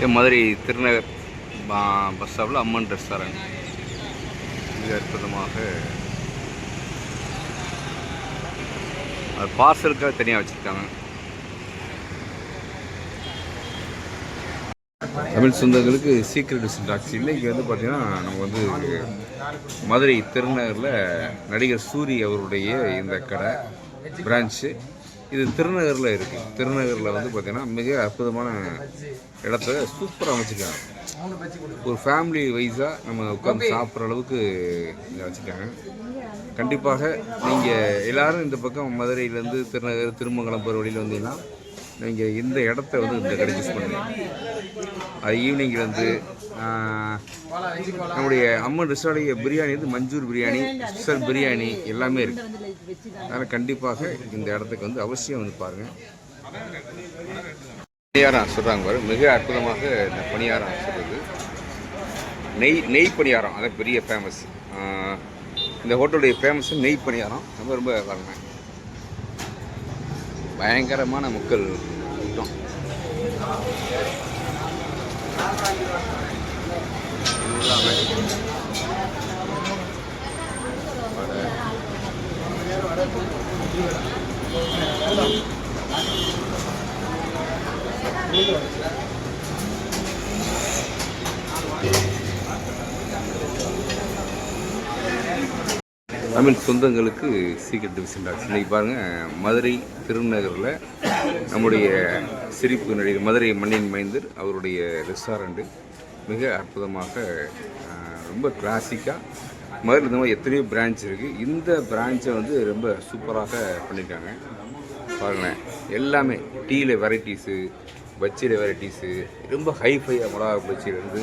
இதே மதுரை திருநகர் பஸ் ஸ்டாப்பில் அம்மன் ரெஸ்டாரண்ட் மிக அற்புதமாக. அது பார்சலுக்காக தனியாக வச்சுருக்காங்க. தமிழ் சொந்தங்களுக்கு சீக்கிரம் டிஸ்ட் டாக்ஸி இல்லை. இங்கே வந்து பார்த்திங்கன்னா நம்ம வந்து மதுரை திருநகரில் நடிகர் சூரி அவருடைய இந்த கடை பிரான்ச்சு இது திருநகரில் இருக்குது திருநகரில் வந்து பார்த்தீங்கன்னா மிக அற்புதமான இடத்த சூப்பராக அமைச்சிருக்காங்க ஒரு ஃபேமிலி வைஸாக நம்ம உட்காந்து சாப்பிட்ற அளவுக்கு இங்கே வச்சுருக்காங்க. கண்டிப்பாக நீங்கள் எல்லாரும் இந்த பக்கம் மதுரையிலேருந்து திருநகர் திருமங்கலம் போகிற வழியில் வந்தீங்கன்னா நீங்கள் இந்த இடத்த வந்து இந்த கடை யூஸ் பண்ணுங்க அது ஆஹ், நம்முடைய அம்மன் ரிசார்டைய பிரியாணி வந்து மஞ்சூர் பிரியாணி ஸ்பெஷல் பிரியாணி எல்லாமே இருக்குது அதனால் கண்டிப்பாக இந்த இடத்துக்கு வந்து அவசியம் வந்து பாருங்கள் பணியாரம் சொல்கிறாங்க பாரு மிக அற்புதமாக இந்த பணியாரம் சொல்கிறது நெய் நெய் பணியாரம் அதான் பெரிய ஃபேமஸ் இந்த ஹோட்டலுடைய ஃபேமஸ் நெய் பணியாரம் ரொம்ப ரொம்ப பாருங்க பயங்கரமான மக்கள் கூட்டம். தமிழ் சொந்தங்களுக்கு சீக்கிரம் டிவிஷன் டாக்ஸ் இன்றைக்கி பாருங்கள் மதுரை திருநகரில் நம்முடைய சிரிப்பு நடிகர் மதுரை மண்ணின் மைந்தர் அவருடைய ரெஸ்டாரண்ட்டு மிக அற்புதமாக ரொம்ப கிளாசிக்காக மாதிரி இந்த மாதிரி எத்தனையோ பிரான்ச் இருக்குது இந்த பிரான்ச்சை வந்து ரொம்ப சூப்பராக பண்ணியிருக்காங்க பாருங்களேன் எல்லாமே டீயில் வெரைட்டிஸு பஜ்ஜியில் வெரைட்டிஸு ரொம்ப ஹைஃபையாக மிளகா பஜ்ஜியிலேருந்து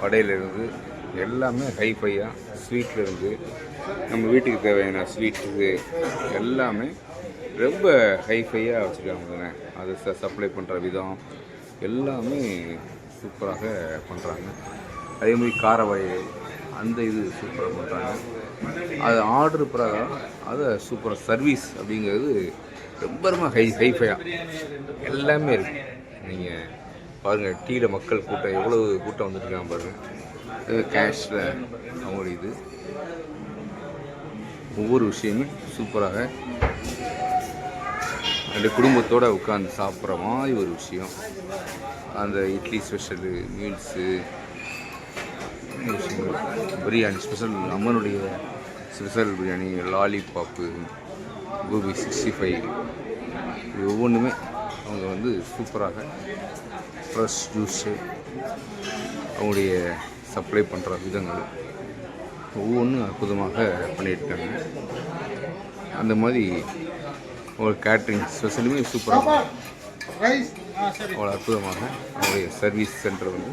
வடையிலேருந்து எல்லாமே ஹைஃபையாக ஸ்வீட்லேருந்து நம்ம வீட்டுக்கு தேவையான ஸ்வீட்ஸு எல்லாமே ரொம்ப ஹைஃபையாக வச்சுருக்காங்க அது ச சப்ளை பண்ணுற விதம் எல்லாமே சூப்பராக பண்ணுறாங்க அதே மாதிரி கார வகைகள் அந்த இது சூப்பராக பண்ணுறாங்க அது ஆர்டர் பிரகாரம் அதை சூப்பராக சர்வீஸ் அப்படிங்கிறது ரொம்ப ரொம்ப ஹை ஹைஃபையாக எல்லாமே இருக்குது நீங்கள் பாருங்கள் டீயில் மக்கள் கூட்டம் எவ்வளவு கூட்டம் வந்துட்டுருக்காங்க பாருங்கள் இது கேஷில் அவங்களுடைய இது. ஒவ்வொரு விஷயமும் சூப்பராக அந்த குடும்பத்தோடு உட்காந்து சாப்பிட்ற மாதிரி ஒரு விஷயம். அந்த idli special meals biryani special அம்மனுடைய special biryani lollipop gobi sixty five இது ஒவ்வொன்றுமே அவங்க வந்து சூப்பராக ஃப்ரெஷ் ஜூஸு அவங்களுடைய சப்ளை பண்ணுற விதங்கள். ஒவ்வொன்றும் அற்புதமாக பண்ணியிருக்காங்க. அந்த மாதிரி ஒரு கேட்ரிங் ஸ்பெஷலுமே சூப்பராக அவ்வளோ அற்புதமாக அவருடைய சர்வீஸ் சென்டர் வந்து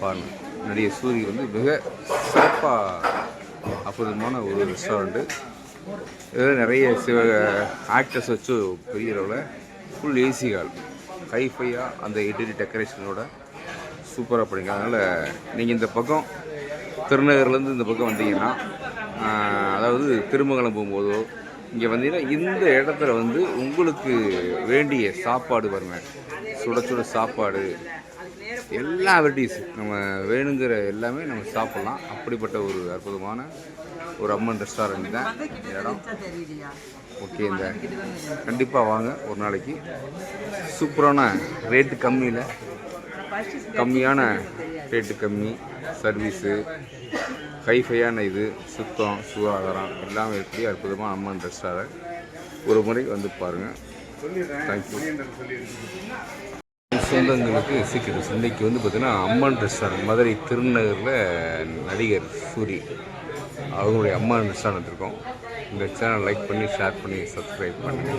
பாருங்கள் நடிகர் சூரி வந்து மிக சிறப்பாக அற்புதமான ஒரு ரெஸ்டாரண்ட்டு இதில் நிறைய சிவ ஆக்டர்ஸ் வச்சு பெரிய அளவில் ஃபுல் ஏசி ஹால் ஹைஃபையாக அந்த எடிட் டெக்கரேஷனோட சூப்பராக பண்ணிங்க அதனால் நீங்கள் இந்த பக்கம் திருநகர்லேருந்து இந்த பக்கம் வந்தீங்கன்னா அதாவது திருமங்கலம் போகும்போதோ இங்கே வந்தீங்கன்னா இந்த இடத்துல வந்து உங்களுக்கு வேண்டிய சாப்பாடு வருங்க சுட சுட சாப்பாடு. எல்லா வெரைட்டிஸ் நம்ம வேணுங்கிற எல்லாமே நம்ம சாப்பிட்லாம். அப்படிப்பட்ட ஒரு அற்புதமான ஒரு அம்மன் ரெஸ்டாரண்ட் தான் இடம். ஓகே இந்த கண்டிப்பாக வாங்க. ஒரு நாளைக்கு. சூப்பரான ரேட்டு கம்மியில். கம்மியான ரேட்டு கம்மி. சர்வீஸு ஹைஃபையான இது சுத்தம் சுகாதாரம் எல்லாமே எப்படி அற்புதமாக அம்மன் ரெஸ்டாரண்ட் ஒரு முறை வந்து பாருங்கள் தேங்க்யூ சொந்தங்களுக்கு சீக்கிரம் இன்னைக்கு வந்து பார்த்திங்கன்னா அம்மன் ரெஸ்டாரண்ட் மதுரை திருநகரில் நடிகர் சூரி அவங்களுடைய அம்மன் ரெஸ்டாரண்ட் இருக்கோம் இந்த சேனல் லைக் பண்ணி ஷேர் பண்ணி சப்ஸ்கிரைப் பண்ணி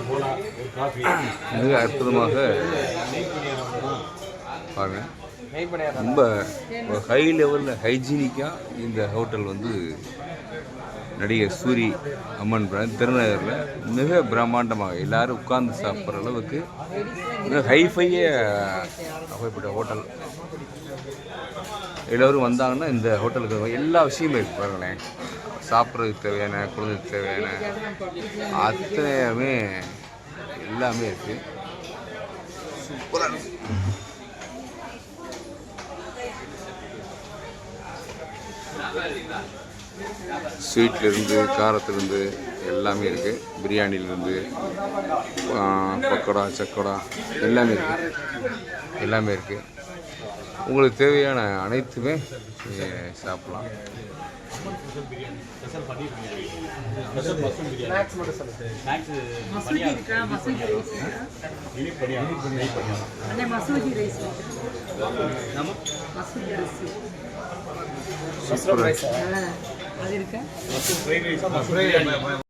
மிக அற்புதமாக பாருங்கள் ரொம்ப ஹை லெவலில் ஹைஜீனிக்காக இந்த ஹோட்டல் வந்து நடிகர் சூரி அம்மன் பிரான் திருநகரில் மிக பிரம்மாண்டமாக எல்லோரும் உட்கார்ந்து சாப்பிட்ற அளவுக்கு மிக ஹைஃபைய ஹோட்டல் எல்லோரும் வந்தாங்கன்னா இந்த ஹோட்டலுக்கு எல்லா விஷயமும் பாருங்களேன். சாப்பிட்றதுக்கு தேவையான குழந்தைக்கு தேவையான அத்தனையுமே எல்லாமே இருக்குது சூப்பராக ஸ்வீட்லேருந்து காரத்துலேருந்து எல்லாமே இருக்குது பிரியாணிலேருந்து பக்கோடா சக்கோடா எல்லாமே இருக்குது எல்லாமே இருக்குது உங்களுக்கு தேவையான அனைத்துமே சாப்பிட்லாம். இருக்கா? மசூதி ரைஸ் அண்ணே மசூதி ரைஸ் மசூதி ரைஸ் சூப்பராக அது இருக்கா?